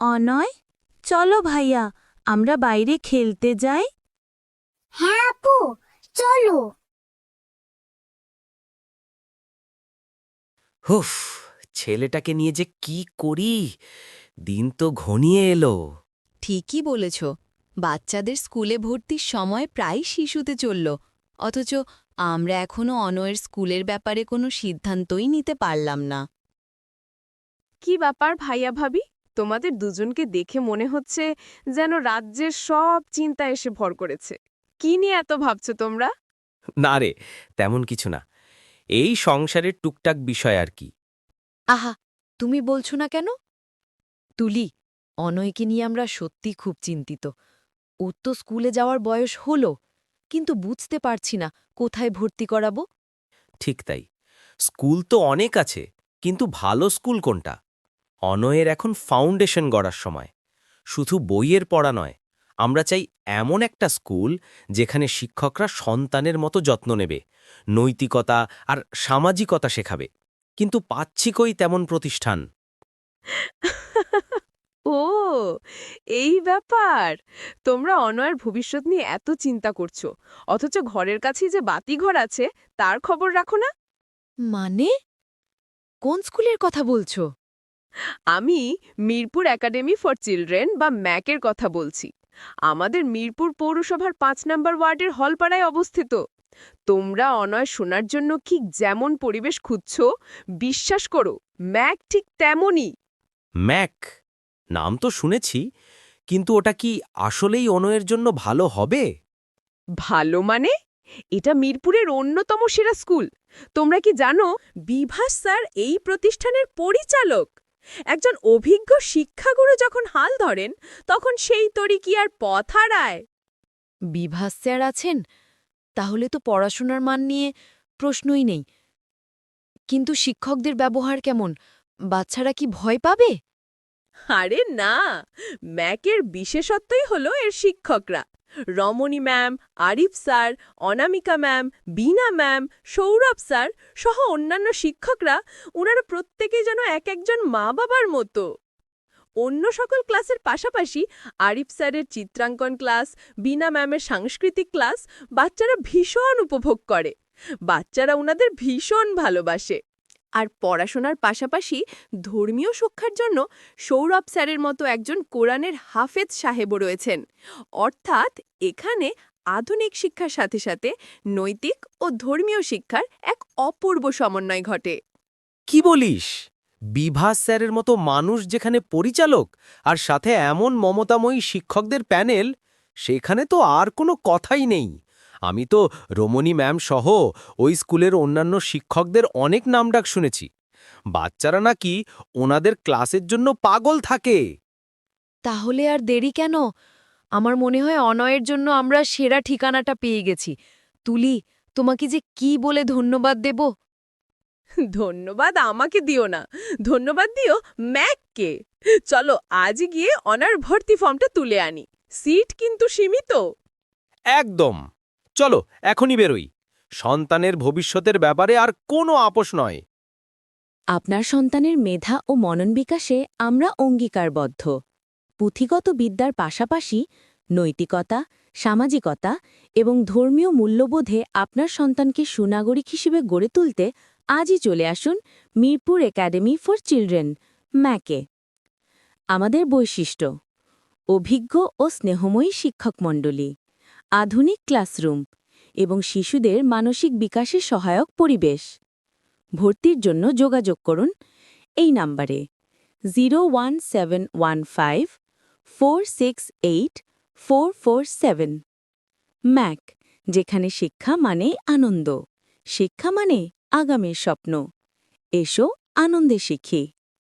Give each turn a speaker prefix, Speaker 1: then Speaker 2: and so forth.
Speaker 1: অনয় চলো ভাইয়া আমরা বাইরে খেলতে যাই।
Speaker 2: হ্যাঁ আপু চলো।
Speaker 3: হুফ ছেলেটাকে নিয়ে যে কি করি? দিন তো ঘনিয়ে এলো।
Speaker 4: ঠিকই বলেছ। বাচ্চাদের স্কুলে ভর্তির সময় প্রায় শিশুতে চলল। অথচ আমরা এখনও অনয়ের স্কুলের ব্যাপারে কোনো সিদ্ধান্তই নিতে পারলাম না।
Speaker 5: কি ব্যাপার ভাইয়া ভাবি? তোমাদের দুজনকে দেখে মনে হচ্ছে যেন রাজ্যের সব চিন্তা এসে ভর করেছে। কি নিয়ে এত ভাবছ তোমরা?
Speaker 3: না রে তেমন কিছু না। এই সংসারের টুকটাক বিষয় আর কি।
Speaker 4: আহা তুমি বলছো না কেন? তুলি অনয়কে নিয়ে আমরা সত্যি খুব চিন্তিত। ওর তো স্কুলে যাওয়ার বয়স হলো কিন্তু বুঝতে পারছি না কোথায় ভর্তি করাবো।
Speaker 3: ঠিক তাই। স্কুল তো অনেক আছে কিন্তু ভালো স্কুল কোনটা? অনয়ের এখন ফাউন্ডেশন গড়ার সময়। শুধু বইয়ের পড়া নয় আমরা চাই এমন একটা স্কুল যেখানে শিক্ষকরা সন্তানের মতো যত্ন নেবে নৈতিকতা আর সামাজিকতা শেখাবে। কিন্তু পাচ্ছি কই তেমন প্রতিষ্ঠান।
Speaker 5: ও এই ব্যাপার। তোমরা অনয়ের ভবিষ্যৎ নিয়ে এত চিন্তা করছ অথচ ঘরের কাছেই যে বাতিঘর আছে তার খবর রাখো না।
Speaker 4: মানে? কোন স্কুলের কথা বলছো?
Speaker 5: আমি মিরপুর একাডেমি ফর চিলড্রেন বা ম্যাকের কথা বলছি। আমাদের মিরপুর পৌরসভার পাঁচ নম্বর ওয়ার্ডের হলপাড়ায় অবস্থিত। তোমরা অনয় শোনার জন্য কি যেমন পরিবেশ খুঁজছ বিশ্বাস করো ম্যাক ঠিক তেমনই।
Speaker 3: ম্যাক? নাম তো শুনেছি কিন্তু ওটা কি আসলেই অনয়ের জন্য ভালো হবে?
Speaker 5: ভালো মানে? এটা মিরপুরের অন্যতম সেরা স্কুল। তোমরা কি জানো বিভাস স্যার এই প্রতিষ্ঠানের পরিচালক? একজন অভিজ্ঞ শিক্ষাগুরু যখন হাল ধরেন তখন সেই তরি কি আর পথ হারায়?
Speaker 4: বিভাস স্যার আছেন তাহলে তো পড়াশোনার মান নিয়ে প্রশ্নই নেই। কিন্তু শিক্ষকদের ব্যবহার কেমন? বাচ্চারা কি ভয় পাবে?
Speaker 5: আরে না ম্যাকের বিশেষত্বই হলো এর শিক্ষকরা। Ramani ma'am, Arif sir, Anamika ma'am, Bina ma'am, Sourav sir সহ অন্যান্য শিক্ষকরা ওনারা প্রত্যেকেই যেন এক একজন মা বাবার মতো। অন্য সকল ক্লাসের পাশাপাশি আরিফ স্যারের চিত্রাঙ্কন ক্লাস বিনা ম্যামের সাংস্কৃতিক ক্লাস বাচ্চারা ভীষণ উপভোগ করে। বাচ্চারা ওনাদের ভীষণ ভালোবাসে। আর পড়াশোনার পাশাপাশি ধর্মীয় শিক্ষার জন্য সৌরভ স্যারের মতো একজন কোরআনের হাফেজ সাহেবও রয়েছেন। অর্থাৎ এখানে আধুনিক শিক্ষার সাথে সাথে নৈতিক ও ধর্মীয় শিক্ষার এক অপূর্ব সমন্বয় ঘটে।
Speaker 3: কি বলিস? বিভাস স্যারের মতো মানুষ যেখানে পরিচালক আর সাথে এমন মমতাময়ী শিক্ষকদের প্যানেল, সেখানে তো আর কোনো কথাই নেই। আমি তো রমণী ম্যাম সহ ওই স্কুলের অন্যান্য শিক্ষকদের অনেক নামডাক শুনেছি। বাচ্চারা নাকি ওনাদের ক্লাসের জন্য পাগল থাকে।
Speaker 4: তাহলে আর দেরি কেন? আমার মনে হয় অনয়ের জন্য আমরা সেরা ঠিকানাটা পেয়ে গেছি। তুলি তোমাকে যে কি বলে ধন্যবাদ দেব?
Speaker 5: ধন্যবাদ আমাকে দিও না। ধন্যবাদ দিও ম্যাককে। চলো আজ গিয়ে অনার ভর্তি ফর্মটা তুলে আনি। সিট কিন্তু সীমিত।
Speaker 3: একদম। চলো, এখনই বেরোই। সন্তানের ভবিষ্যতের ব্যাপারে আর কোনো আপোষ নয়।
Speaker 1: আপনার সন্তানের মেধা ও মনন বিকাশে আমরা অঙ্গীকারবদ্ধ। পুঁথিগত বিদ্যার পাশাপাশি নৈতিকতা, সামাজিকতা এবং ধর্মীয় মূল্যবোধে আপনার সন্তানকে সুনাগরিক হিসেবে গড়ে তুলতে আজই চলে আসুন মিরপুর একাডেমি ফর চিলড্রেন, ম্যাকে। আমাদের বৈশিষ্ট্য, অভিজ্ঞ ও স্নেহময়ী শিক্ষকমণ্ডলী আধুনিক ক্লাসরুম এবং শিশুদের মানসিক বিকাশে সহায়ক পরিবেশ। ভর্তির জন্য যোগাযোগ করুন এই নাম্বারে zero one seven one five four six eight four four seven. Mac, যেখানে শিক্ষা মানে আনন্দ। শিক্ষা মানে আগামীর স্বপ্ন। এসো আনন্দে শিখি।